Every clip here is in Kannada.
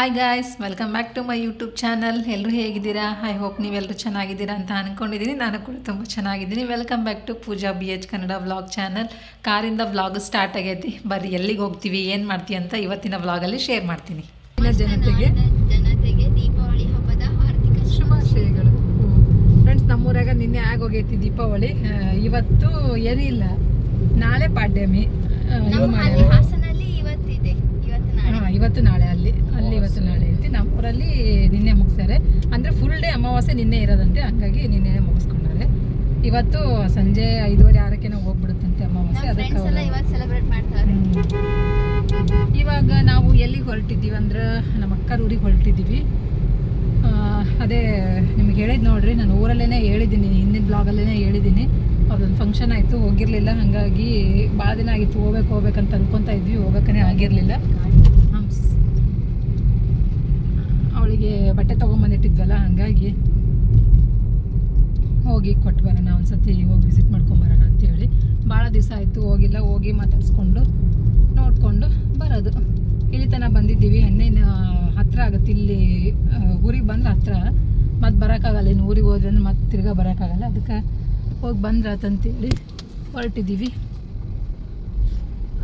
Hi guys welcome back to my YouTube channel ಎಲ್ಲರೂ ಹೇಗಿದ್ದೀರಾ? ಐ ಹೋಪ್ ನೀವೆಲ್ಲರೂ ಚೆನ್ನಾಗಿದ್ದೀರಾ ಅಂತ ಅಂದ್ಕೊಂಡಿದ್ದೀನಿ ನಾನು ಕೂಡ ತುಂಬ ಚೆನ್ನಾಗಿದ್ದೀನಿ. Welcome back to Pooja B H Kannada vlog channel ಕಾರಿಂದ vlog start ಆಗೈತಿ. ಬರ್ರಿ ಎಲ್ಲಿಗೆ ಹೋಗ್ತೀವಿ ಏನು ಮಾಡ್ತೀವಿ ಅಂತ ಇವತ್ತಿನ ವ್ಲಾಗಲ್ಲಿ ಶೇರ್ ಮಾಡ್ತೀನಿ. ಜನತೆಗೆ. ಜನತೆಗೆ ದೀಪಾವಳಿ ಹಬ್ಬದ ಹಾರ್ದಿಕ ಶುಭಾಶಯಗಳು. ಫ್ರೆಂಡ್ಸ್ ನಮ್ಮೂರಾಗ ನಿನ್ನೆ ಆಗೋಗೈತಿ ದೀಪಾವಳಿ. ಇವತ್ತು ಏನಿಲ್ಲ. ನಾಳೆ ಪಾಡ್ಯಮಿ ಆ, ನಮ್ಮ ನಮ್ಮ ಅಲ್ಲಿ ಹಾಸನಲ್ಲಿ ಇವತ್ತಿದೆ ಇವತ್ತು ನಾಳೆ ಅಲ್ಲಿ ಅಲ್ಲಿ ಇವತ್ತು ನಾಳೆ ಐತಿ ನಮ್ಮೂರಲ್ಲಿ ನಿನ್ನೆ ಮುಗಿಸ್ತಾರೆ ಅಂದರೆ ಫುಲ್ ಡೇ ಅಮಾವಾಸ್ಯೆ ನಿನ್ನೆ ಇರೋದಂತೆ ಹಂಗಾಗಿ ನಿನ್ನೆ ಮುಗಿಸ್ಕೊಂಡಾರೆ. ಇವತ್ತು ಸಂಜೆ ಐದುವರೆ ಆರಕ್ಕೆ ನಾವು ಹೋಗ್ಬಿಡುತ್ತಂತೆ ಅಮಾವಾಸ್ಯೆ ಅದಕ್ಕೆ ಇವಾಗ ನಾವು ಎಲ್ಲಿಗೆ ಹೊರಟಿದ್ದೀವಿ ಅಂದ್ರೆ ನಮ್ಮ ಅಕ್ಕರ ಊರಿಗೆ ಹೊರಟಿದ್ದೀವಿ. ಅದೇ ನಿಮ್ಗೆ ಹೇಳಿದ್ ನೋಡ್ರಿ ನಾನು ಊರಲ್ಲೇ ಹೇಳಿದ್ದೀನಿ ಹಿಂದಿನ ಬ್ಲಾಗಲ್ಲೇ ಹೇಳಿದ್ದೀನಿ. ಅದೊಂದು ಫಂಕ್ಷನ್ ಆಯಿತು ಹೋಗಿರಲಿಲ್ಲ ಹಾಗಾಗಿ ಭಾಳ ದಿನ ಆಗಿತ್ತು ಹೋಗ್ಬೇಕು ಹೋಗ್ಬೇಕಂತ ಅನ್ಕೊತಾ ಇದ್ವಿ ಹೋಗೋಕ್ಕೇ ಆಗಿರಲಿಲ್ಲ ಹಂಸ್ ಅವಳಿಗೆ ಬಟ್ಟೆ ತೊಗೊಂಬಂದಿಟ್ಟಿದ್ವಲ್ಲ ಹಾಗಾಗಿ ಹೋಗಿ ಕೊಟ್ಟು ಬರೋಣ, ಒಂದ್ಸತಿ ಹೋಗಿ ವಿಸಿಟ್ ಮಾಡ್ಕೊಂಬರೋಣ ಅಂತೇಳಿ. ಭಾಳ ದಿವಸ ಆಯಿತು, ಹೋಗಿಲ್ಲ, ಹೋಗಿ ಮಾತಾಡಿಸ್ಕೊಂಡು, ನೋಡಿಕೊಂಡು ಬರೋದು. ಇಲ್ಲಿ ತನಕ ಬಂದಿದ್ದೀವಿ ಇನ್ನೇನು ಹತ್ತಿರ ಆಗುತ್ತೆ. ಇಲ್ಲಿ ಊರಿಗೆ ಬಂದ್ರೆ ಹತ್ರ. ಮತ್ತೆ ಬರೋಕ್ಕಾಗಲ್ಲ, ಇನ್ನು ಊರಿಗೆ ಹೋದ್ರೆ ಅಂದ್ರೆ ಮತ್ತೆ ತಿರ್ಗಾ ಬರೋಕ್ಕಾಗಲ್ಲ. ಅದಕ್ಕೆ ಹೋಗಿ ಬಂದ್ರೆ ಅಂತಂತೇಳಿ ಹೊರಟಿದ್ದೀವಿ.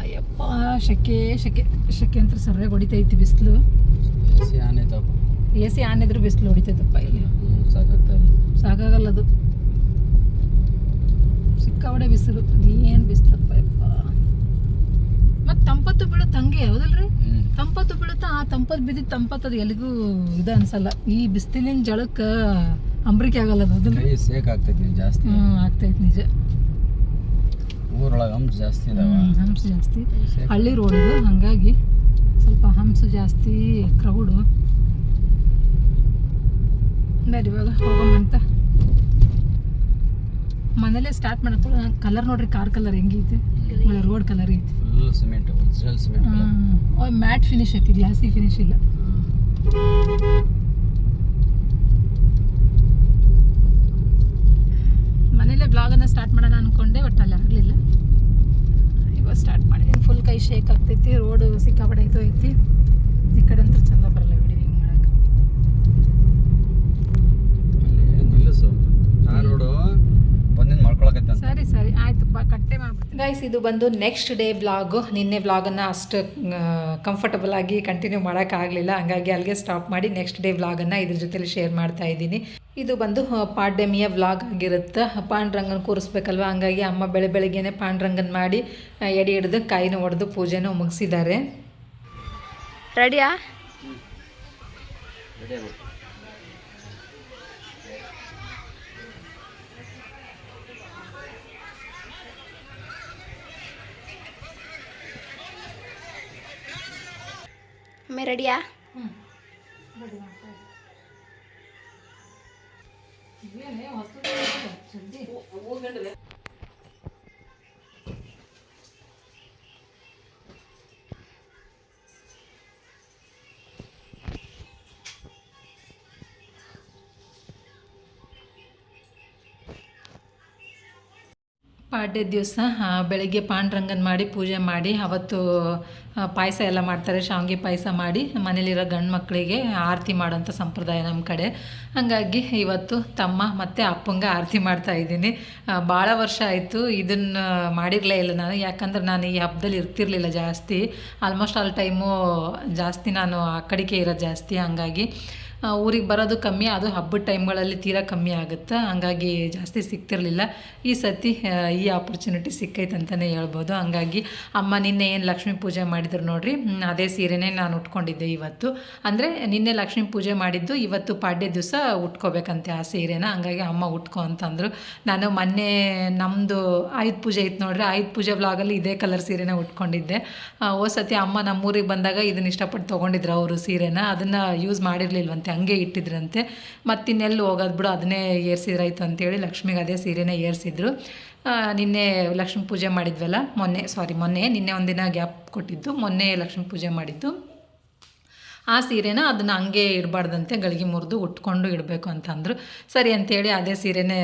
ಅಯ್ಯಪ್ಪ, ಶೆಕೆ ಶೆಕೆ ಶೆಕೆ ಅಂತ ಸರಿಯಾಗಿ ಹೊಡಿತೈತಿ ಬಿಸಿಲು. ಎ ಸಿ ಆನ್ ಇದ್ರೆ ಬಿಸಿಲು ಹೊಡಿತೈತಪ್ಪ ಇಲ್ಲಿ. ಸಾಕಾಗಲ್ಲ ಅದು. ಸಿಕ್ಕಾವಡೆ ಬಿಸಿಲು. ಏನು ಬಿಸಿಲಪ್ಪ ಯಪ್ಪ. ಮತ್ತು ತಂಪತ್ತು ಬೀಳುತ್ತೆ ಹಂಗೆ ಹೌದಲ್ರಿ? ತಂಪತ್ತು ಬೀಳುತ್ತಾ ಆ ತಂಪತ್ತು ಬಿದ್ದಿದ್ದು ತಂಪತ್ತು ಅದು ಎಲ್ಲಿಗೂ ಇದು ಅನ್ಸಲ್ಲ. ಈ ಬಿಸಿಲಿನ ಜಳಕ್ಕೆ ಅಂಬ್ರಿಕೆ ಆಗಲ್ಲ ಅದು ಸೇಕ್ ಆಗ್ತೈತಿ ನೀನು ಜಾಸ್ತಿ. ಹ್ಞೂ ಆಗ್ತೈತೆ ನಿಜ. ಊರೊಳಗೆ ಹಂಪ್ಸ್ ಜಾಸ್ತಿ ಹಂಸ ಜಾಸ್ತಿ. ಹಳ್ಳಿ ರೋಡ್ ಇದು ಹಾಗಾಗಿ ಸ್ವಲ್ಪ ಹಂಸ ಜಾಸ್ತಿ ಕ್ರೌಡು. ಇವಾಗ ಹೋಗೋಮಂತ ಮನೇಲೆ ಸ್ಟಾರ್ಟ್ ಮಾಡಕ್ಕೆ ಕಲರ್ ನೋಡ್ರಿ ಕಾರ್ ಕಲರ್ ಹೆಂಗೈತೆ? ಒಳ್ಳೆ ರೋಡ್ ಕಲರ್ ಐತಿ. Full cement original cement matte finish ಐತಿ ಗ್ಲಾಸಿ ಫಿನಿಶ್ ಇಲ್ಲ. ಮನೇಲೆ ಬ್ಲಾಗನ್ನು ಸ್ಟಾರ್ಟ್ ಮಾಡೋಣ ಅನ್ಕೊಂಡೆ ಬಟ್ ಅಲ್ಲಿ ಆಗಲಿಲ್ಲ. ಇವಾಗ ಸ್ಟಾರ್ಟ್ ಮಾಡಿದ್ದೀನಿ ಫುಲ್ ಕೈ ಶೇಕ್ ಆಗ್ತೈತಿ ರೋಡು ಸಿಕ್ಕಾಪಡೆ ಇದು ಐತಿ. ಈ ಕಡೆ ಅಂತೂ ಚಂದ ಬರಲ್ಲ ವಿಡಿಯೋ ಹಿಂಗೆ ಮಾಡಕ್ಕೆ ಅಲ್ಲಿ ನಿಲ್ಲಿಸು ಆ ರೋಡು ಬಂದಿಂದ ಮಾಡ್ಕೊಳಕತ್ತೆ ಅಂತ ಸರಿ ಸರಿ ಆಯ್ತು ಬಾ ಕಟ್ಟೆ ಮಾಡ್ಬಿಡ್ತೀನಿ. ಗೈಸ್ ಇದು ಬಂದು ನೆಕ್ಸ್ಟ್ ಡೇ ವ್ಲಾಗು ನಿನ್ನೆ ವ್ಲಾಗನ್ನು ಅಷ್ಟು ಕಂಫರ್ಟಬಲ್ ಆಗಿ ಕಂಟಿನ್ಯೂ ಮಾಡೋಕ್ಕಾಗಲಿಲ್ಲ ಹಂಗಾಗಿ ಅಲ್ಲಿಗೆ ಸ್ಟಾಪ್ ಮಾಡಿ ನೆಕ್ಸ್ಟ್ ಡೇ ವ್ಲಾಗನ್ನು ಇದ್ರ ಜೊತೆಲಿ ಶೇರ್ ಮಾಡ್ತಾ ಇದ್ದೀನಿ. ಇದು ಬಂದು ಪಾಡ್ಯಮಿಯ ವ್ಲಾಗ್ ಆಗಿರುತ್ತೆ. ಪಾಂಡ್ರಂಗನ್ ಕೂರಿಸ್ಬೇಕಲ್ವ? ಹಂಗಾಗಿ ಅಮ್ಮ ಬೆಳೆ ಬೆಳಿಗ್ಗೆನೆ ಪಾಂಡ್ರಂಗನ್ ಮಾಡಿ ಎಡೆ ಹಿಡಿದು ಕಾಯಿನೂ ಹೊಡೆದು ಪೂಜೆನೂ ಮುಗಿಸಿದ್ದಾರೆ. ರೆಡಿಯಾ ಒಮ್ಮೆ ರೆಡಿಯಾ? ಪಾಡ್ಯ ದಿವಸ ಬೆಳಗ್ಗೆ ಪಾಂಡ್ರಂಗನ್ ಮಾಡಿ ಪೂಜೆ ಮಾಡಿ, ಅವತ್ತು ಪಾಯಸ ಎಲ್ಲ ಮಾಡ್ತಾರೆ, ಶಾವಿಗೆ ಪಾಯಸ ಮಾಡಿ, ಮನೇಲಿರೋ ಗಂಡು ಮಕ್ಕಳಿಗೆ ಆರತಿ ಮಾಡೋಂಥ ಸಂಪ್ರದಾಯ ನಮ್ಮ ಕಡೆ. ಹಾಗಾಗಿ ಇವತ್ತು ತಮ್ಮ ಮತ್ತು ಅಪ್ಪಂಗ ಆರತಿ ಮಾಡ್ತಾ ಇದ್ದೀನಿ. ಭಾಳ ವರ್ಷ ಆಯಿತು ಇದನ್ನು ಮಾಡಿರಲೇ ಇಲ್ಲ ನಾನು. ಯಾಕಂದ್ರೆ ನಾನು ಈ ಹಬ್ಬದಲ್ಲಿ ಇರ್ತಿರ್ಲಿಲ್ಲ ಜಾಸ್ತಿ. ಆಲ್ಮೋಸ್ಟ್ ಆಲ್ ಟೈಮು ಜಾಸ್ತಿ ನಾನು ಆ ಕಡೆಗೆ ಇರೋದು ಜಾಸ್ತಿ. ಹಂಗಾಗಿ ಊರಿಗೆ ಬರೋದು ಕಮ್ಮಿ, ಅದು ಹಬ್ಬದ ಟೈಮ್ಗಳಲ್ಲಿ ತೀರಾ ಕಮ್ಮಿ ಆಗುತ್ತೆ? ಹಂಗಾಗಿ ಜಾಸ್ತಿ ಸಿಗ್ತಿರಲಿಲ್ಲ. ಈ ಸತಿ ಈ ಆಪರ್ಚುನಿಟಿ ಸಿಕ್ಕೈತೆ ಅಂತಲೇ ಹೇಳ್ಬೋದು. ಹಂಗಾಗಿ ಅಮ್ಮ ನಿನ್ನೆ ಏನು ಲಕ್ಷ್ಮೀ ಪೂಜೆ ಮಾಡಿದ್ರು ನೋಡ್ರಿ. ಅದೇ ಸೀರೆನೇ ನಾನು ಉಟ್ಕೊಂಡಿದ್ದೆ ಇವತ್ತು. ಅಂದರೆ ನಿನ್ನೆ ಲಕ್ಷ್ಮೀ ಪೂಜೆ ಮಾಡಿದ್ದು ಇವತ್ತು ಪಾಡ್ಯ ದಿವಸ ಉಟ್ಕೋಬೇಕಂತೆ ಆ ಸೀರೆನ. ಹಂಗಾಗಿ ಅಮ್ಮ ಉಟ್ಕೋ ಅಂತಂದರು. ನಾನು ಮೊನ್ನೆ ನಮ್ಮದು ಆಯುಧ ಪೂಜೆ ಇತ್ತು ನೋಡ್ರಿ. ಆಯುಧ ಪೂಜೆ ಬ್ಲಾಗಲ್ಲಿ ಇದೇ ಕಲರ್ ಸೀರೆನ ಉಟ್ಕೊಂಡಿದ್ದೆ. ಹೋದ್ ಸತಿ ಅಮ್ಮ ನಮ್ಮೂರಿಗೆ ಬಂದಾಗ ಇದನ್ನ ಇಷ್ಟಪಟ್ಟು ತೊಗೊಂಡಿದ್ರು ಅವರು ಸೀರೆನ. ಅದನ್ನು ಯೂಸ್ ಮಾಡಿರಲಿಲ್ವಂತೆ ಹಂಗೆ ಇಟ್ಟಿದ್ರಂತೆ. ಮತ್ತಿನ್ನೆಲ್ಲಿ ಹೋಗೋದು ಬಿಡು, ಅದನ್ನೇ ಏರ್ಸಿದ್ರಾಯ್ತು ಅಂತೇಳಿ ಲಕ್ಷ್ಮಿಗೆ ಅದೇ ಸೀರೆನೇ ಏರ್ಸಿದ್ರು. ನಿನ್ನೆ ಲಕ್ಷ್ಮೀ ಪೂಜೆ ಮಾಡಿದ್ವಲ್ಲ, ಮೊನ್ನೆ ಸಾರಿ ಮೊನ್ನೆ, ನಿನ್ನೆ ಒಂದಿನ ಗ್ಯಾಪ್ ಕೊಟ್ಟಿದ್ದು, ಮೊನ್ನೆ ಲಕ್ಷ್ಮೀ ಪೂಜೆ ಮಾಡಿದ್ದು. ಆ ಸೀರೆನ ಅದನ್ನು ಹಂಗೆ ಇಡಬಾರ್ದಂತೆ, ಗಳಿಗೆ ಮುರಿದು ಉಟ್ಕೊಂಡು ಇಡಬೇಕು ಅಂತಂದರು ಸರಿ ಅಂತೇಳಿ ಅದೇ ಸೀರೆನೇ,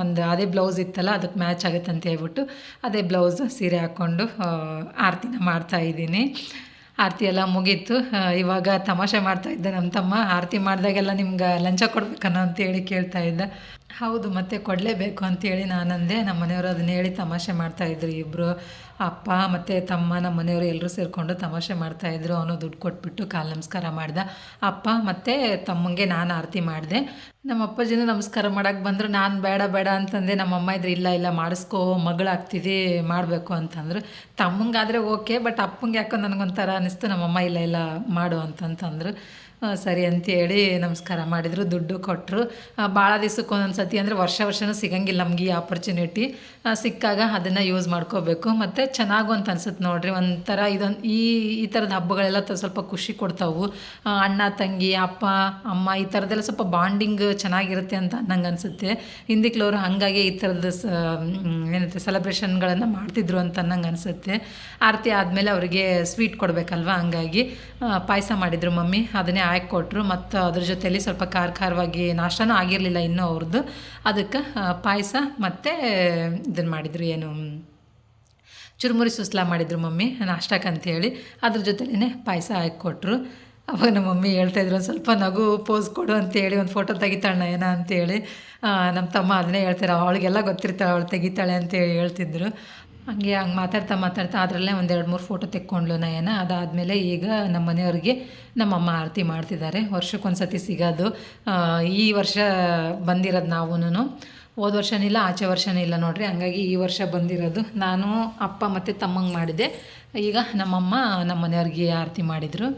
ಒಂದು, ಅದೇ ಬ್ಲೌಸ್ ಇತ್ತಲ್ಲ, ಅದಕ್ಕೆ ಮ್ಯಾಚ್ ಆಗುತ್ತೆ ಅಂತ ಹೇಳ್ಬಿಟ್ಟು ಅದೇ ಬ್ಲೌಸ್ ಸೀರೆ ಹಾಕ್ಕೊಂಡು ಆರತಿನ ಮಾಡ್ತಾ ಇದ್ದೀನಿ. ಆರತಿ ಎಲ್ಲ ಮುಗೀತು. ಇವಾಗ ತಮಾಷೆ ಮಾಡ್ತಾ ಇದ್ದೆ ನಮ್ಮ ತಮ್ಮ. ಆರತಿ ಮಾಡಿದಾಗೆಲ್ಲ ನಿಮ್ಗೆ ಲಂಚ ಕೊಡ್ಬೇಕನ್ನೋ ಅಂತೇಳಿ ಕೇಳ್ತಾ ಇದ್ದ. ಹೌದು, ಮತ್ತೆ ಕೊಡಲೇಬೇಕು ಅಂತೇಳಿ ನಾನಂದೆ. ನಮ್ಮ ಮನೆಯವರು ಅದನ್ನ ಹೇಳಿ ತಮಾಷೆ ಮಾಡ್ತಾಯಿದ್ರು ಇಬ್ಬರು ಅಪ್ಪ ಮತ್ತು ತಮ್ಮ ನಮ್ಮ ಮನೆಯವರು ಎಲ್ಲರೂ ಸೇರಿಕೊಂಡು ತಮಾಷೆ ಮಾಡ್ತಾಯಿದ್ರು ಅವನು ದುಡ್ಡು ಕೊಟ್ಬಿಟ್ಟು ಕಾಲು ನಮಸ್ಕಾರ ಮಾಡ್ದ. ಅಪ್ಪ ಮತ್ತು ತಮ್ಮಂಗೆ ನಾನು ಆರತಿ ಮಾಡಿದೆ. ನಮ್ಮ ಅಪ್ಪಾಜಿನೂ ನಮಸ್ಕಾರ ಮಾಡೋಕ್ಕೆ ಬಂದರು. ನಾನು ಬೇಡ ಬೇಡ ಅಂತಂದೆ. ನಮ್ಮಮ್ಮ ಇದ್ರೆ, ಇಲ್ಲ ಇಲ್ಲ, ಮಾಡಿಸ್ಕೋ ಮಗಳಾಗ್ತಿದ್ದೆ ಮಾಡಬೇಕು ಅಂತಂದರು. ತಮ್ಮಂಗಾದರೆ ಓಕೆ, ಬಟ್ ಅಪ್ಪಂಗೆ ಯಾಕೋ ನನಗೊಂಥರ ಅನ್ನಿಸ್ತು ನಮ್ಮಮ್ಮ ಇಲ್ಲ ಇಲ್ಲ, ಮಾಡು ಅಂತಂತಂದರು. ಸರಿ ಅಂತೇಳಿ ನಮಸ್ಕಾರ ಮಾಡಿದರು, ದುಡ್ಡು ಕೊಟ್ಟರು ಭಾಳ ದಿವ್ಸಕ್ಕೆ ಒಂದೊಂದು ಸತಿ ಅಂದರೆ ವರ್ಷ ವರ್ಷವೂ ಸಿಗಂಗಿಲ್ಲ ನಮಗೆ ಈ ಆಪರ್ಚುನಿಟಿ ಸಿಕ್ಕಾಗ ಅದನ್ನು ಯೂಸ್ ಮಾಡ್ಕೋಬೇಕು. ಮತ್ತು ಚೆನ್ನಾಗು ಅಂತ ಅನ್ಸುತ್ತೆ ನೋಡ್ರಿ. ಒಂಥರ ಇದೊಂದು ಈ ಈ ಥರದ ಹಬ್ಬಗಳೆಲ್ಲ ಸ್ವಲ್ಪ ಖುಷಿ ಕೊಡ್ತಾವು. ಅಣ್ಣ, ತಂಗಿ, ಅಪ್ಪ, ಅಮ್ಮ ಈ ಥರದ್ದೆಲ್ಲ ಸ್ವಲ್ಪ ಬಾಂಡಿಂಗ್ ಚೆನ್ನಾಗಿರುತ್ತೆ ಅಂತ ನಂಗೆ ಅನಿಸುತ್ತೆ. ಹಿಂದಿಕ್ಲವರು ಹಾಗಾಗಿ ಈ ಥರದ ಸ ಏನಂತೆ ಸೆಲೆಬ್ರೇಷನ್ಗಳನ್ನು ಮಾಡ್ತಿದ್ರು ಅಂತ ನಂಗೆ ಅನಿಸುತ್ತೆ. ಆರತಿ ಆದಮೇಲೆ ಅವರಿಗೆ ಸ್ವೀಟ್ ಕೊಡಬೇಕಲ್ವ ಹಂಗಾಗಿ. ಪಾಯಸ ಮಾಡಿದರು ಮಮ್ಮಿ, ಅದನ್ನೇ ಆಯ್ಕೆ ಕೊಟ್ಟರು ಮತ್ತು ಅದ್ರ ಜೊತೆಯಲ್ಲಿ ಸ್ವಲ್ಪ ಖಾರ ಖಾರವಾಗಿ ನಾಷ್ಟನೂ ಆಗಿರಲಿಲ್ಲ ಇನ್ನೂ ಅವ್ರದ್ದು ಅದಕ್ಕೆ ಪಾಯಸ ಮತ್ತು ಇದನ್ನು ಮಾಡಿದರು ಏನು ಚುರುಮುರಿ ಸುಸ್ಲಾ ಮಾಡಿದ್ರು ಮಮ್ಮಿ ನಾಷ್ಟಕ್ಕಂಥೇಳಿ ಅದ್ರ ಜೊತೆಲೇ ಪಾಯಸ ಹಾಕಿ ಕೊಟ್ಟರು ಅವಾಗ ನಮ್ಮ ಮಮ್ಮಿ ಹೇಳ್ತಾಯಿದ್ರು ಒಂದು ಸ್ವಲ್ಪ ನಗು ಪೋಸ್ ಕೊಡು ಅಂತೇಳಿ, ಒಂದು ಫೋಟೋ ತೆಗಿತಾಳೆ ಏನ ಅಂತೇಳಿ. ನಮ್ಮ ತಮ್ಮ ಅದನ್ನೇ ಹೇಳ್ತಾರೆ, ಅವಳಿಗೆಲ್ಲ ಗೊತ್ತಿರ್ತಾಳೆ, ಅವಳು ತೆಗಿತಾಳೆ ಅಂತೇಳಿ ಹೇಳ್ತಿದ್ರು. ಹಂಗೆ ಹಂಗೆ ಮಾತಾಡ್ತಾ ಮಾತಾಡ್ತಾ ಅದರಲ್ಲೇ ಒಂದು ಎರಡು ಮೂರು ಫೋಟೋ ತೆಕ್ಕೊಂಡ್ಲು ನಯನ. ಅದಾದಮೇಲೆ ಈಗ ನಮ್ಮ ಮನೆಯವ್ರಿಗೆ ನಮ್ಮಮ್ಮ ಆರತಿ ಮಾಡ್ತಿದ್ದಾರೆ. ವರ್ಷಕ್ಕೊಂದು ಸತಿ ಸಿಗೋದು ಈ ವರ್ಷ ಬಂದಿರೋದು ನಾವೂನು ಹೋದ ವರ್ಷನೂ ಇಲ್ಲ ಆಚೆ ವರ್ಷನೂ ಇಲ್ಲ ನೋಡ್ರಿ. ಹಂಗಾಗಿ ಈ ವರ್ಷ ಬಂದಿರೋದು. ನಾನು ಅಪ್ಪ ಮತ್ತು ತಮ್ಮಂಗೆ ಮಾಡಿದೆ. ಈಗ ನಮ್ಮಮ್ಮ ನಮ್ಮ ಮನೆಯವ್ರಿಗೆ ಆರತಿ ಮಾಡಿದರು.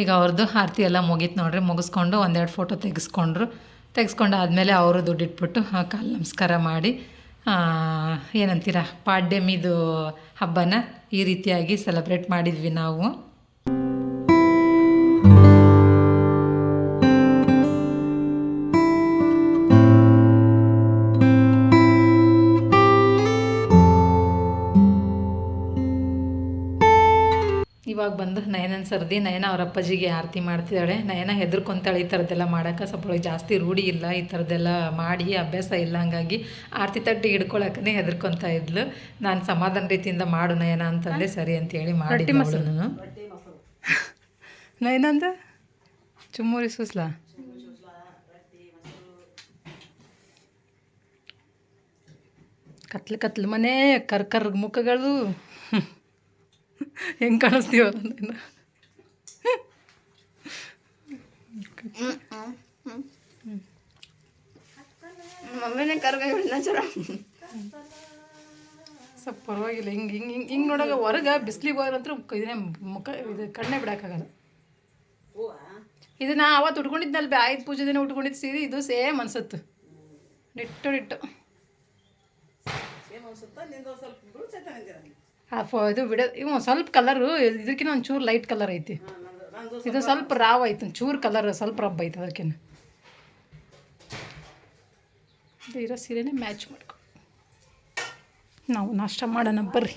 ಈಗ ಅವ್ರದ್ದು ಆರತಿ ಎಲ್ಲ ಮುಗೀತು ನೋಡ್ರಿ. ಮುಗಿಸ್ಕೊಂಡು ಒಂದೆರಡು ಫೋಟೋ ತೆಗೆಸ್ಕೊಂಡ್ರು. ತೆಗೆಸ್ಕೊಂಡು ಆದಮೇಲೆ ಅವರು ದುಡ್ಡಿಟ್ಬಿಟ್ಟು ಇಟ್ಬಿಟ್ಟು ಕಾಲು ನಮಸ್ಕಾರ ಮಾಡಿ ಏನಂತೀರ, ಪಾಡ್ಯಮಿದು ಹಬ್ಬನ ಈ ರೀತಿಯಾಗಿ ಸೆಲೆಬ್ರೇಟ್ ಮಾಡಿದ್ವಿ ನಾವು. ಇವಾಗ ಬಂದು ನಯನನ ಸರ್ದಿ ನಯನ ಅವ್ರ ಅಪ್ಪಾಜಿಗೆ ಆರತಿ ಮಾಡ್ತಿದ್ದಾಳೆ. ನಯನ ಹೆದರ್ಕೊಂತಾಳೆ ಈ ಥರದ್ದೆಲ್ಲ ಮಾಡೋಕೆ ಸ್ವಲ್ಪ ಅವ್ಳಿಗೆ ಜಾಸ್ತಿ ರೂಢಿ ಇಲ್ಲ ಈ ಥರದ್ದೆಲ್ಲ ಮಾಡಿ ಅಭ್ಯಾಸ ಇಲ್ಲ ಹಂಗಾಗಿ ಆರತಿ ತಟ್ಟಿ ಹಿಡ್ಕೊಳಕ್ಕೇ ಹೆದರ್ಕೊಂತ ಇದ್ಲು. ನಾನು ಸಮಾಧಾನ ರೀತಿಯಿಂದ ಮಾಡು ನಯನ ಅಂತಂದೆ ಸರಿ ಅಂತೇಳಿ ಮಾಡಿ ನಾನು ನಯನಂದ ಚುಮ್ಮೂರಿ ಸೂಸ್ಲಾ? ಕತ್ಲು ಕತ್ಲು ಮನೆ ಕರ್ ಕರ್ ಮುಖಗಳು ಹೆಂಗೆ ಕಾಣಿಸ್ತೀವ ನೀನು ಮಮ್ಮಿನೇ ಸ್ವಲ್ಪ ಪರವಾಗಿಲ್ಲ. ಹಿಂಗೆ ಹಿಂಗೆ ಹಿಂಗೆ ಹಿಂಗೆ ನೋಡಾಗ ಹೊರಗೆ ಬಿಸ್ಲಿಗೆ ಹೋದ್ರಂತೂ ಇದನ್ನೇ ಮುಖ ಇದು ಕಣ್ಣೇ ಬಿಡೋಕ್ಕಾಗಲ್ಲ. ಇದು ನಾ ಅವತ್ತು ಉಟ್ಕೊಂಡಿದ್ನಲ್ಲ ಬಿ ಆಯ್ತು ಪೂಜೆ ದಿನ ಉಟ್ಕೊಂಡಿದ್ದು ಸೀರೆ ಇದು ಸೇಮ್ ಅನ್ಸುತ್ತೆ. ನಿಟ್ಟು ನಿಟ್ಟು. ಆ ಫೋ ಇದು ಬಿಡ ಇವು ಸ್ವಲ್ಪ ಕಲರು ಇದಕ್ಕಿಂತ ಒಂಚೂರು ಚೂರು ಲೈಟ್ ಕಲರ್ ಐತಿ. ಇದು ಸ್ವಲ್ಪ ರಾವ್ ಐತಿ ಒಂಚೂರು ಚೂರು ಕಲರ್ ಸ್ವಲ್ಪ ರಬ್ ಐತಿ ಅದಕ್ಕಿಂತ ಇದು ಇರೋ ಸೀರೆನೇ ಮ್ಯಾಚ್ ಮಾಡ್ಕೊ. ನಾವು ನಾಷ್ಟ ಮಾಡೋಣ ಬರ್ರಿ.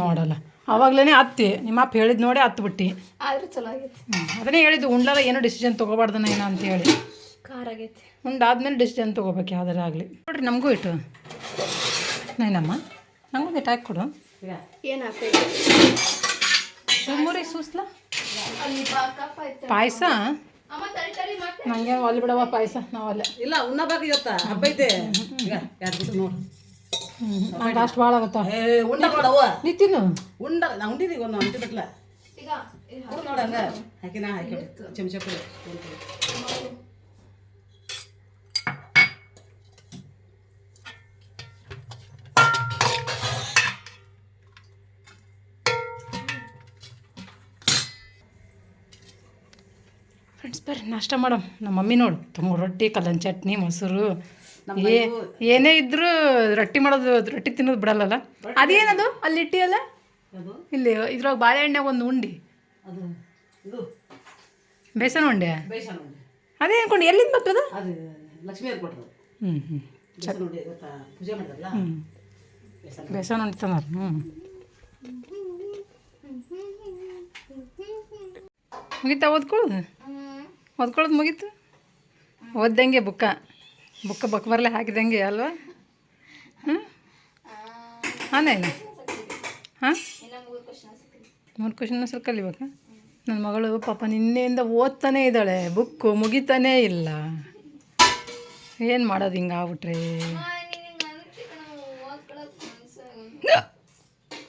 ನೋಡಲ್ಲ. ಅವಾಗ್ಲೇ ಹತ್ತಿ. ನಿಮ್ಮ ಅಪ್ಪ ಹೇಳಿದ್ ನೋಡಿ ಹತ್ತು ಬಿಟ್ಟು ಅದನ್ನೇ ಹೇಳಿದ್ದು ಉಂಡ್ಲಾರ ಏನೋ ಡಿಸಿಷನ್ ತೊಗೋಬಾರ್ದನ ಏನೋ ಅಂತ ಹೇಳಿ ಉಂಡಾದ್ಮೇಲೆ ಡಿಸಿಷನ್ ತಗೋಬೇಕು ಯಾವ್ದಾರ ಆಗಲಿ. ನೋಡ್ರಿ ನಮಗೂ ಇಟ್ಟು. ನೈನಮ್ಮ? ನಂಗೊಂದು ಹಾಕಿ ಕೊಡು. ಸುಮ್ಮರಿ ಸೂಸ್ಲ? ಅಲ್ಲಿ ಪಾಯಸ? ನಂಗೆ ಒಲ್ಲಿ ಬಿಡವ ಪಾಯಸ ನಾವಲ್ಲ ಇಲ್ಲ ಉನ್ನ ಇವತ್ತ? ಹಬ್ಬ ಐತೆ. ನೋಡು. ನಂಗೆ ಅಷ್ಟು ಭಾಳ ಆಗುತ್ತ? ಏ ಉಂಡ ನೋಡವ್ವ ನೀ ತಿನ್ನು. ಉಂಡ ನಾ ಉಂಡಿದೀಗ ಒಂದು ಅಂಟಿ ಬಿಟ್ಲ. ಈಗ ನೋಡ ಹಂಗ. ಹಾಕಿ ನಾ ಹಾಕಿ ಚಮಚ ಕೊಡು ಫ್ರೆಂಡ್ಸ್ ಬರ್ರಿ ನಾಷ್ಟ ಮಾಡಮ್. ನಮ್ಮ ಮಮ್ಮಿ ನೋಡು ತುಂಬ ರೊಟ್ಟಿ ಕಲ್ಲನ್ ಚಟ್ನಿ ಮೊಸರು. ಏ ಏನೇ ಇದ್ರೂ ರೊಟ್ಟಿ ಮಾಡೋದು ರೊಟ್ಟಿ ತಿನ್ನೋದು ಬಿಡಲ್ಲಲ್ಲ? ಅದೇನದು? ಅಲ್ಲಿ ಇಟ್ಟಿಯಲ್ಲ? ಇಲ್ಲಿ ಇದ್ರೊಳಗೆ ಬಾಳೆಹಣ್ಣೆ ಒಂದು ಉಂಡಿ. ಬೇಸನ್ ಉಂಡೆ? ಅದೇ ಅನ್ಕೊಂಡು ಎಲ್ಲಿಂದ ಬರ್ತದ? ಹ್ಞೂ ಹ್ಞೂ ಬೇಸನ್ ಉಂಡೆ ತಂದಾರ ಹ್ಞೂ ಮುಗಿತಾ ಓದ್ಕೊಳ್ಳೋದು? ಓದ್ಕೊಳ್ಳೋದು ಮುಗೀತು? ಓದ್ದಂಗೆ ಬುಕ್ಕ. ಬುಕ್ಕ ಬುಕ್ ಬರಲೆ ಹಾಕಿದಂಗೆ ಅಲ್ವಾ? ಹಾಂ ಹಾಂ? ಇನ್ನ ಮೂರು ಕ್ವಶನ್ ಸ್ವಲ್ಪ ಕಲಿಬೇಕಾ ನನ್ನ ಮಗಳು ಪಾಪ ನಿನ್ನೆಯಿಂದ ಓದ್ತಾನೇ ಇದ್ದಾಳೆ. ಬುಕ್ಕು ಮುಗಿತಾನೇ ಇಲ್ಲ. ಏನು ಮಾಡೋದು ಹಿಂಗೆ ಆಗ್ಬಿಟ್ರೆ?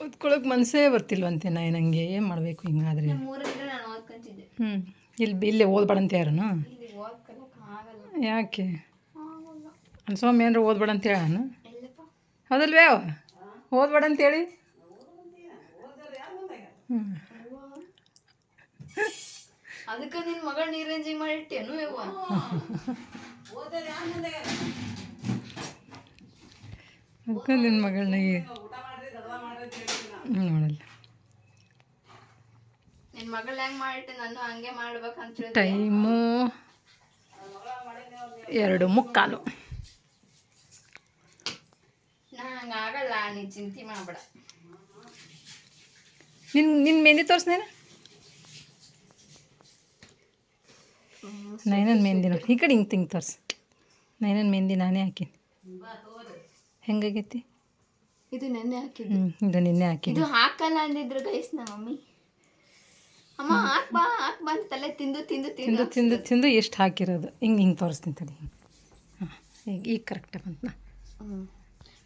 ಓದ್ಕೊಳಕ್ಕೆ ಮನಸ್ಸೇ ಬರ್ತಿಲ್ವಂತೆ ನಾ ನನಗೆ ಏನು ಮಾಡಬೇಕು ಹಿಂಗಾದ್ರೆ? ಹ್ಞೂ ಇಲ್ಲಿ ಇಲ್ಲೇ ಓದ್ಬೇಡಂತ ಯಾರನು ಯಾಕೆ? ಅನ್ಸೋಮ್ ಏನಾರು ಓದ್ಬೇಡ ಅಂತ ಹೇಳನು? ಅದಲ್ವೇ ಹೌದಲ್ವೇ ಅವ? ಓದ್ಬೇಡ ಅಂತೇಳಿ ಹ್ಞೂ ಅದಕ್ಕೆ ನಿನ್ನ ಮಗಳ ನೀರೇಂಜಿ ಮಾಡಿಟ್ಟೇನು ಅದಕ್ಕೆ ನಿನ್ನ ಮಗಳನ್ನ ನೋಡಲ್ಲ. ನಿನ್ನ ಮಗಳು ಹೆಂಗ್ ಮಾಡಿಟ್ಟೆ ನಾನು ಹಂಗೆ ಮಾಡ್ಬೇಕಂತ ಟೈಮು ಎರಡು ಮುಕ್ಕಾಲು. ನಾ ಹಂಗಾಗಲ್ಲ ನೀನು ನೀ ಚಿಂತೆ ಮಾಡಬೇಡ. ನಿನ್ನ ನಿನ್ನ ಮೆಹಂದಿ ತೋರಿಸ್ನೇನ? ನೈನನ್ ಮೆಹಂದಿ ನೋಡಿ ಈ ಕಡೆ ಹಿಂಗೆ ತಿಂಗ್ ತೋರ್ಸು. ನೈನನ್ ಮೆಹಂದಿ ನಾನೇ ಹಾಕಿನಿ. ಹೆಂಗಾಗೈತಿ? ಇದು ನೆನ್ನೆ ಹಾಕಿದ್ದು. ಇದು ನಿನ್ನೆ ಹಾಕಿದ್ದು. ಇದು ಹಾಕಲ್ಲ ಅಂದಿದ್ರು ಗೈಸ್ ನಮ್ಮ ಮಮ್ಮಿ. ಅಮ್ಮ ಹಾಕ್ ಬಾ ಹಾಕ್ ಬಾ ಅಂತ ತಲೆ ತಿಂದು ತಿಂದು ತಿಂದು ತಿಂದು ತಿಂದು ಎಷ್ಟು ಹಾಕಿರೋದು? ಹಿಂಗೆ ಹಿಂಗೆ ತೋರಿಸ್ತೀನಿ ತಡಿ. ಹಾಂ ಈಗ ಈಗ ಕರೆಕ್ಟಾಗಿ ಬಂತ.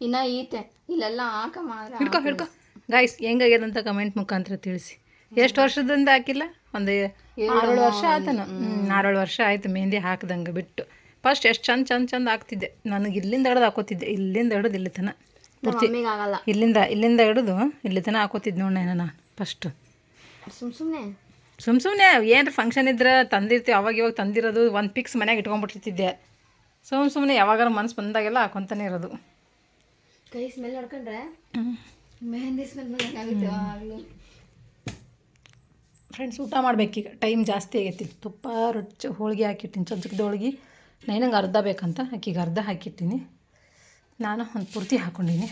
ಇನ್ನ ಈತೆ ಇಲ್ಲೆಲ್ಲ ಹಾಕ ಮಾತ್ರ ಹಿಡ್ಕೊ ಹಿಡ್ಕೊ. ಗಾಯ್ಸ್ ಹೆಂಗಾಗ್ಯದಂತ ಕಮೆಂಟ್ ಮುಖಾಂತರ ತಿಳಿಸಿ. ಎಷ್ಟು ವರ್ಷದಿಂದ ಹಾಕಿಲ್ಲ? ಒಂದು ಆರೇಳು ವರ್ಷ ಆತನ? ಹ್ಞೂ ಆರೇಳು ವರ್ಷ ಆಯ್ತು ಮೆಹಂದಿ ಹಾಕ್ದಂಗೆ ಬಿಟ್ಟು. ಫಸ್ಟ್ ಎಷ್ಟು ಚಂದ ಚಂದ ಚಂದ ಹಾಕ್ತಿದ್ದೆ. ನನಗೆ ಇಲ್ಲಿಂದ ಹಿಡ್ದು ಹಾಕೋತಿದ್ದೆ. ಇಲ್ಲಿಂದ ಹಿಡ್ದು ಇಲ್ಲಿ ತನ ಪೂರ್ತಿ ಇಲ್ಲಿಂದ ಇಲ್ಲಿಂದ ಹಿಡಿದು ಇಲ್ಲಿ ತನ ಹಾಕೋತಿದ್ದೆ ನೋಡಿ ನಾನು ಫಸ್ಟು ಸುಮ್ ಸುಮ್ಮನೆ ಸುಮ್ ಸುಮ್ಮನೆ ಏನಾರ ಫಂಕ್ಷನ್ ಇದ್ರೆ ತಂದಿರ್ತೀವಿ ಅವಾಗ ಇವಾಗ ತಂದಿರೋದು ಒಂದು ಪಿಕ್ಸ್ ಮನ್ಯಾಗ ಇಟ್ಕೊಂಡ್ಬಿಟ್ಟಿರ್ತಿದ್ದೆ. ಸುಮ್ ಸುಮ್ಮನೆ ಯಾವಾಗಾರ ಮನ್ಸು ಬಂದಾಗೆಲ್ಲ ಹಾಕೊತಾನೆ ಇರೋದು. ಕೈ ಸ್ಮೆಲ್ ಹೊಡ್ಕೊಂಡ್ರೆ ಮೆಹಂದಿ ಸ್ಮೆಲ್ ಫ್ರೆಂಡ್ಸ್ ಊಟ ಮಾಡ್ಬೇಕೀಗ ಟೈಮ್ ಜಾಸ್ತಿ ಆಗೈತಿ. ತುಪ್ಪ ರೊಚ್ಚ ಹೋಳಿಗೆ ಹಾಕಿಟ್ಟಿನಿ ಚೊಚ್ಚಕದ ಹೋಳಿಗೆ. ನೈನಂಗೆ ಅರ್ಧ ಬೇಕಂತ ಆಕಿಗೆ ಅರ್ಧ ಹಾಕಿಟ್ಟಿನಿ ನಾನು ಒಂದು ಪೂರ್ತಿ ಹಾಕೊಂಡಿನಿ.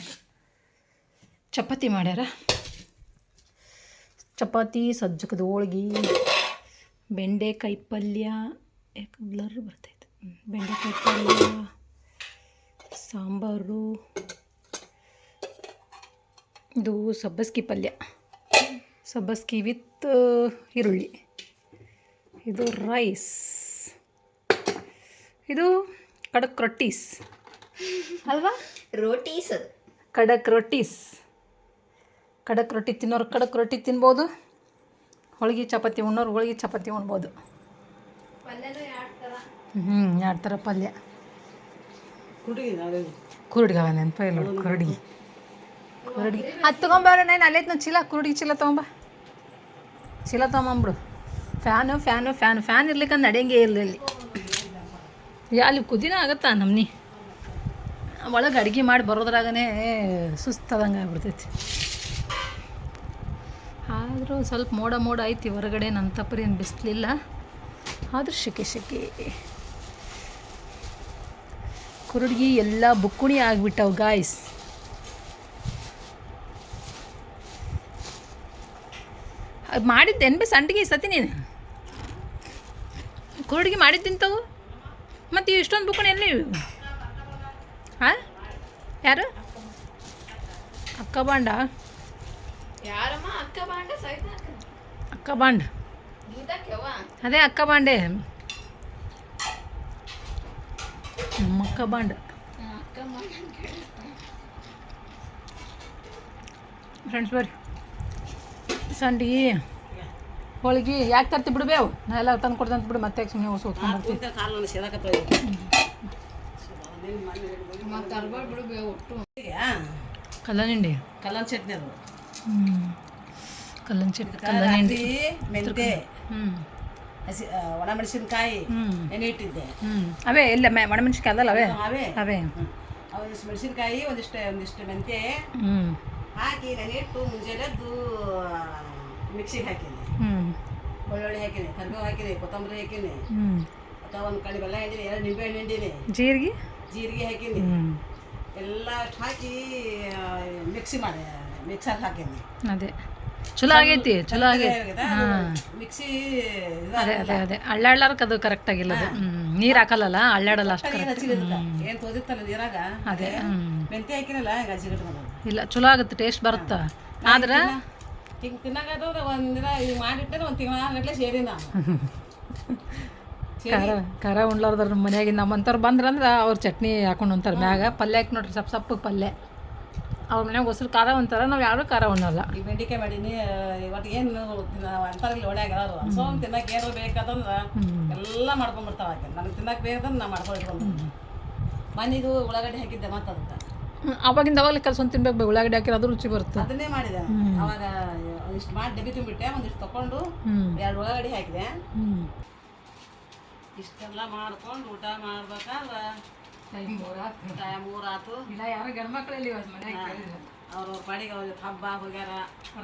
ಚಪಾತಿ ಮಾಡ್ಯಾರ? ಚಪಾತಿ ಸಜ್ಜಕದ ಹೋಳ್ಗೆ ಬೆಂಡೆಕಾಯಿ ಪಲ್ಯ ಯಾಕೆ ಬ್ಲರ್ ಬರ್ತೈತೆ. ಬೆಂಡೆಕಾಯಿ ಪಲ್ಯ ಸಾಂಬಾರು ಇದು ಸಬ್ಬಸ್ಗಿ ಪಲ್ಯ. ಸಬ್ಬಸ್ಗಿ ವಿತ್ ಈರುಳ್ಳಿ. ಇದು ರೈಸ್. ಇದು ಕಡಕ್ ರೊಟ್ಟೀಸ್. ಅಲ್ವಾ? ರೋಟೀಸ್ ಕಡಕ್ ರೊಟ್ಟೀಸ್. ಕಡಕ್ ರೊಟ್ಟಿ ತಿನ್ನೋರು ಖಡಕ್ ರೊಟ್ಟಿ ತಿನ್ಬೋದು. ಹೋಳಿಗೆ ಚಪಾತಿ ಉಣ್ಣೋರು ಹೋಳಿಗೆ ಚಪಾತಿ ಉಣ್ಬೋದು. ಹ್ಞೂ ಎರಡು ಥರ ಪಲ್ಯ. ಕುರುಡ್ಗವ ನೆನಪ ಇಲ್ಲ ಕುರುಡಿಗೆ ಕುರುಡಿ. ಕುರುಡಿ. ಅದು ತೊಗೊಂಬಾರ ನಾನು ಅಲ್ಲೇ ನಾನು ಚೀಲ ಕುರುಡಿಗೆ ಚೀಲ ತೊಗೊಂಬ. ಚೀಲ ತೊಗೊಂಬಂಬಿಡು ಫ್ಯಾನು ಫ್ಯಾನು ಫ್ಯಾನು ಫ್ಯಾನ್ ಇರ್ಲಿಕ್ಕೆ ನಡೆಯಂಗೆ ಇರಲಿ ಇಲ್ಲಿ ಅಲ್ಲಿ ಕುದಿನ ಆಗತ್ತಾ ನಮ್ನಿ? ಒಳಗೆ ಅಡುಗೆ ಮಾಡಿ ಬರೋದ್ರಾಗನೇ ಸುಸ್ತದಂಗೆ ಆಗ್ಬಿಡ್ತೈತಿ. ಆದರೂ ಸ್ವಲ್ಪ ಮೋಡ ಮೋಡ ಐತಿ ಹೊರಗಡೆ ನನ್ನ ತಪ್ಪರಿ ಏನು ಬಿಸಿಲಿಲ್ಲ. ಆದರೂ ಶೆಕೆ ಶೆಕೆ. ಕುರುಡ್ಗಿ ಎಲ್ಲ ಬುಕ್ಕುಣಿ ಆಗಿಬಿಟ್ಟವು ಗಾಯ್ಸ್ ಮಾಡಿದ್ದೇನು ಬಿ ಸಂಡಿಗೆ ಸತಿ ನೀನು? ಕುರುಡ್ಗಿ ಮಾಡಿದ್ದಿಂತವು ಮತ್ತು ಇಷ್ಟೊಂದು ಬುಕ್ಕುಣಿ ಎಲ್ಲಿ ಹಾಂ ಯಾರು? ಅಕ್ಕ ಬಾಂಡ? ಯಾರಮ್ಮ? ಅಕ್ಕ ಬಾಂಡ ಅಕ್ಕ? ಬಾಂಡ್. ಅದೇ ಅಕ್ಕ ಬಾಂಡೆ. ನಮ್ಮ ಅಕ್ಕ ಬಾಂಡ್. ಬಾಂಡ ಫ್ರೆಂಡ್ಸ್ ಬರ್ರಿ. ಸಂಡಿಗೆ ಹೋಳಿಗೆ ಯಾಕೆ ತರ್ತಿ ಬಿಡ್ಬೇವು ನಾ ಎಲ್ಲ ತಂದು ಕೊಡ್ದಂತ ಬಿಡು ಮತ್ತೆ ಯಾಕೆ ಸುಮ್ಮನೆ ಹೊಸ ಹೊತ್ಕೊಂಡು ಬಿಡು ಕಲ್ಲನಿಂಡಿ ಕಲ್ಲನ್ ಚಟ್ನಿ ಅದು. ಕಲ್ಲನ್ ಚಟ್ನಿ ಕಲ್ಲನಿಂಡಿ ಹತ್ತಿ ಮೆಂತೆ ಹಸಿ ಒಣ ಮೆಣಸಿನ್ಕಾಯಿ ಹ್ಞೂ ಅವೇ ಇಲ್ಲ ಮೆ ಒಣಮೆಣ್ಸಿನ್ಕಾಯಿ ಅದಲ್ಲ ಅವೇ? ಅವೇ. ಅವೇ. ಒಂದಿಷ್ಟು ಮೆಣಸಿನ್ಕಾಯಿ ಒಂದಿಷ್ಟು ಒಂದಿಷ್ಟು ಮೆಂತೆ ಹಾಕಿ ನೆನೆಯಿಟ್ಟು ಮುಂಜಾನೆದ್ದು ಮಿಕ್ಸಿಗೆ ಹಾಕಿನಿ ಹ್ಞೂ ಬೆಳ್ಳುಳ್ಳಿ ಹಾಕಿನಿ ಕರಿಬೇವು ಹಾಕಿನಿ ಕೊತ್ತಂಬರಿ ಹಾಕಿನಿ ಹ್ಞೂ ಅಥವಾ ಒಂದು ಕಡೆ ಬೆಲ್ಲ ಹಿಂಡಿನಿ ಎರಡು ನಿಂಬೆ ಹಣ್ಣು ಹಿಂಡಿನಿ ಜೀರಿಗೆ? ಜೀರಿಗೆ ಹಾಕಿನಿ ಹ್ಞೂ ಎಲ್ಲ ಹಾಕಿ ಮಿಕ್ಸಿ ಮಾಡಿ ಮಿಕ್ಸರ್ ಹಾಕಿನಿ ಅದೇ. ಚಲೋ ಆಗೈತಿ ಚಲೋ ಆಗೈತಿ. ಹಾಂ. ಮಿಕ್ಸಿ ಅದೇ ಅದೇ ಅದೇ. ಅಳ್ಳಾಡ್ಲಾರಕ್ಕೆ ಅದು ಕರೆಕ್ಟ್ ಆಗಿಲ್ಲ ಅದು ನೀರು ಹಾಕಲ್ಲಲ್ಲ ಅಳ್ಳಾಡಲ್ಲ ಅಷ್ಟು ಏನು ತೋದಿತ್ತಲ್ಲ ನೀರಾಗ? ಅದೇ ಮೆಂತೆ ಹಾಕಿರಲ್ಲ ಈಗ ಇಲ್ಲ ಚಲೋ ಆಗುತ್ತೆ ಟೇಸ್ಟ್ ಬರುತ್ತಾ? ಆದ್ರೆ ಹಿಂಗೆ ತಿನ್ನಾಕತ್ತಂದ್ರೆ ಒಂದಿನ ಈಗ ಮಾಡಿಟ್ಟರೆ ಒಂದು ತಿಂಗಳ ಗಟ್ಲೆ ಸೇರಿ ಖಾರ ಖಾರ ಉಣ್ಲಾರ್ದ್ರ ನಮ್ಮ ಮನ್ಯಾಗ ನಮ್ಮಂಥವ್ರು ಬಂದ್ರಂದ್ರೆ ಅವ್ರು ಚಟ್ನಿ ಹಾಕೊಂಡು ಉಣ್ತಾರೆ ಮ್ಯಾಗ. ಪಲ್ಯ ಹಾಕಿ ನೋಡ್ರಿ ಸಪ್ ಸಪ್ಪಗೆ ಪಲ್ಯ. ಅವ್ರ ಮನ್ಯಾಗ ಹೊಸರು ಖಾರ ಒಂಥರ ನಾವು ಯಾರು ಖಾರ ಉಣ್ಣಲ್ಲ. ಈ ಬೆಂಡಿಕಾಯಿ ಮಾಡೀನಿ ಇವತ್ತು ಏನು ಅಂತಾರಲ್ಲಿ ಒಳ್ಳೆಯಾಗ ಸೊ ತಿನ್ನಕ್ಕೆ ಏನು ಬೇಕಾದಂದ್ರೆ ಎಲ್ಲ ಮಾಡ್ಕೊಂಡ್ಬಿಡ್ತಾವ ಆಕೆ. ನನಗೆ ತಿನ್ನಕ್ಕೆ ಬೇಕಂದ್ರೆ ನಾ ಮಾಡ್ಕೊಂಡು ಮನೆದು ಉಳ್ಳಾಗಡ್ಡಿ ಹಾಕಿದ್ದೆ ಮತ್ತೆ ಅದಕ್ಕೆ. ಅವಾಗಿಂದ ಅವಾಗಲೇ ಕೆಲಸ ತಿನ್ಬೇಕು ಉಳ್ಳಾಗಡ್ಡಿ ಹಾಕಿರ ಅದು ರುಚಿ ಬರುತ್ತೆ. ಅದನ್ನೇ ಮಾಡಿದೆ. ಅವಾಗ ಇಷ್ಟು ಮಾಡಿ ಡಬ್ಬಿ ತುಂಬಿಟ್ಟೆ ಒಂದಿಷ್ಟು ತಗೊಂಡು ಎರಡು ಉಳ್ಳಾಗಡ್ಡಿ ಹಾಕಿದೆ. ಇಷ್ಟೆಲ್ಲ ಮಾಡ್ಕೊಂಡು ಊಟ ಮಾಡ್ಬೇಕಾದ್ರೆ ಟೈಮ್ ಮೂರಾತು. ಇಲ್ಲ ಯಾರು ಗಂಡು ಮಕ್ಕಳಲ್ಲಿ ಮನ್ಯಾಗ ಅವ್ರ ಪಾಡಿಗೆ ಅವ್ರ ಹಬ್ಬ ಹೋಗ್ಯಾರ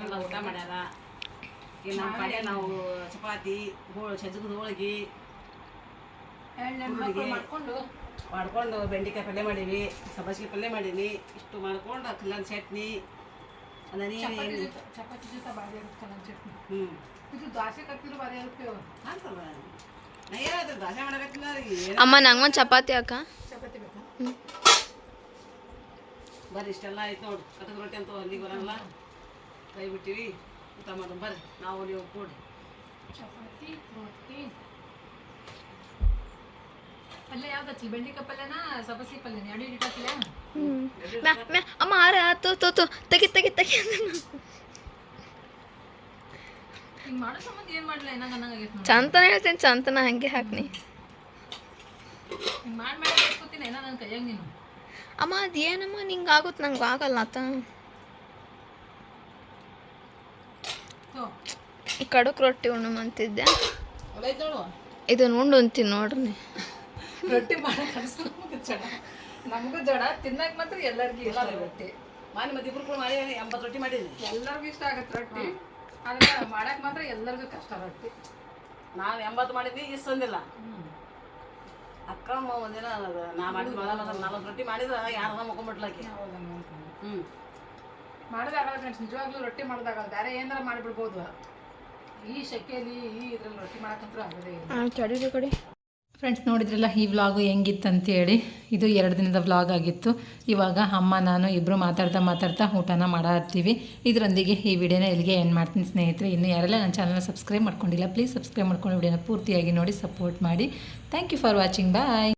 ಎಲ್ಲ ಊಟ ಮಾಡ್ಯಾರ. ಈಗ ನಮ್ಮ ಪಾಡಿಗೆ ನಾವು ಚಪಾತಿ ಹೋಳು ಸಜ್ಜಗದ ಹೋಳಿಗೆ ಮಾಡ್ಕೊಂಡು. ಮಾಡ್ಕೊಂಡು ಬೆಂಡೆಕಾಯಿ ಪಲ್ಯ ಮಾಡೀವಿ ಸಬ್ಬಸಿಗೆ ಪಲ್ಯ ಮಾಡೀನಿ. ಇಷ್ಟು ಮಾಡ್ಕೊಂಡು ಕಲ್ಲನ್ ಚಟ್ನಿ. ಅದನ್ನೇ ಚಪಾತಿ ಜೊತೆ ಭಾರಿ ಇರುತ್ತೆ ಚಟ್ನಿ. ಹ್ಞೂ ಇದು ದ್ವಾಸೆ ಕತ್ತಿದ್ರು ಭಾರಿ ಇರುತ್ತೆ ಅಂತಲ್ಲ ಅಮ್ಮ ನಂಗೊಂದು ಚಪಾತಿ ಅಕ್ಕ ಚಪಾತಿ ಬೇಕಾ? ಬರ್ರಿ ಇಷ್ಟೆಲ್ಲ ಆಯ್ತು ನೋಡಿ. ಕಟಕ್ ರೊಟ್ಟಿ ಅಂತ ಅಲ್ಲಿಗೆ ಬರಲ್ಲ. ಕೈ ಬಿಟ್ಟಿವಿ ಊಟ ಮಾಡೋಣ ಬರ್ರಿ. ನಾವು ನೀವು ಕೂಡಿ ಚಪಾತಿ ರೊಟ್ಟಿ. ಪಲ್ಯ ಯಾವ್ದು ಹಚ್ಚಿ ಬೆಂಡಿಕಾಯಿ ಪಲ್ಯನಾ ಸಬಸಿ ಪಲ್ಯನ? ಎರಡು ಮ್ಯಾ ಅಮ್ಮ ಆರ ತೋ ತೋ ತೋ. ತೆಗಿ ತೆಗಿ ತೆಗಿ ಹಿಂಗೆ ಮಾಡೋ ಸಂಬಂಧ ಏನು ಮಾಡಲಿಲ್ಲ ಏನಾಗ ಅನ್ನಂಗಾಗೈತೆ ನೋಡಿ ಚಂತನ ಹೇಳ್ತೀನಿ ಚಂತನ ಹಂಗೆ ಹಾಕ್ನಿ. ಅಮ್ಮ ಅದು ಏನಮ್ಮ ನಿಂಗೆ ಆಗುತ್ತೆ ನಂಗೆ ಆಗಲ್ಲ ಆತ. ತೋ. ಈ ಕಡಕ್ ರೊಟ್ಟಿ ಉಣ್ಣು ಅಂತಿದ್ದೆ. ಇದನ್ನ ಉಂಡು ಅಂತೀನಿ ನೋಡ್ರಿ. ರೊಟ್ಟಿ ನಮಗೂ ಜಡ. ನಮಗೂ ಜಡ ತಿನ್ನಕ್ಕೆ ಮಾತ್ರ ಎಲ್ಲರಿಗೂ ಇಷ್ಟ ರೊಟ್ಟಿ. ಮಾಡಿ ಎಂಬತ್ತು ರೊಟ್ಟಿ ಮಾಡಿದ್ವಿ. ಎಲ್ಲರಿಗೂ ಇಷ್ಟ ಆಗತ್ತೆ ರೊಟ್ಟಿ. ಆದ್ರೆ ಮಾಡಕ್ಕೆ ಮಾತ್ರ ಎಲ್ಲರಿಗೂ ಕಷ್ಟ ರೊಟ್ಟಿ ನಾವು ಎಂಬತ್ತು ಮಾಡಿದ್ವಿ ಇಷ್ಟು ಅಂದಿಲ್ಲ ಅಕ್ಕ ಒಂದಿನ ನಾ ಮಾಡಿದ ಮೊದಲ ಮೊದಲು ನಲ್ವತ್ತು ರೊಟ್ಟಿ ಮಾಡಿದ್ರೆ ಯಾರದ ಮುಕೊಂಡ್ಬಿಟ್ಲಾಕಿ ಹ್ಞೂ ಮಾಡಿದಾಗ ಫ್ರೆಂಡ್ಸ್ ನಿಜವಾಗ್ಲೂ ರೊಟ್ಟಿ ಮಾಡೋದಾಗಲ್ಲ ಬೇರೆ ಏನಾರ ಮಾಡಿಬಿಡ್ಬೋದು. ಈ ಶೆಕೆಯಲ್ಲಿ ಈ ಇದ್ರಲ್ಲಿ ರೊಟ್ಟಿ ಮಾಡಕ್ಕಂತೂ ಆಗದೇ ಇಲ್ಲ. ಚಡಿ ಕಡಿ. ಫ್ರೆಂಡ್ಸ್ ನೋಡಿದ್ರಲ್ಲ, ಈ ವ್ಲಾಗು ಹೆಂಗಿತ್ತು ಅಂತೇಳಿ ಇದು ಎರಡು ದಿನದ ವ್ಲಾಗ್ ಆಗಿತ್ತು. ಇವಾಗ ಅಮ್ಮ, ನಾನು ಇಬ್ಬರು ಮಾತಾಡ್ತಾ ಮಾತಾಡ್ತಾ ಊಟನ ಮಾಡತ್ತೀವಿ ಇದರೊಂದಿಗೆ ಈ ವಿಡಿಯೋನ ಇಲ್ಲಿಗೆ ಏನು ಮಾಡ್ತೀನಿ ಸ್ನೇಹಿತರೆ. ಇನ್ನು ಯಾರೆಲ್ಲ ನನ್ನ ಚಾನಲ್ನ ಸಬ್ಸ್ಕ್ರೈಬ್ ಮಾಡ್ಕೊಂಡಿಲ್ಲ ಪ್ಲೀಸ್ ಸಬ್ಸ್ಕ್ರೈಬ್ ಮಾಡ್ಕೊಂಡು ವಿಡಿಯೋನ ಪೂರ್ತಿಯಾಗಿ ನೋಡಿ ಸಪೋರ್ಟ್ ಮಾಡಿ. Thank you for watching bye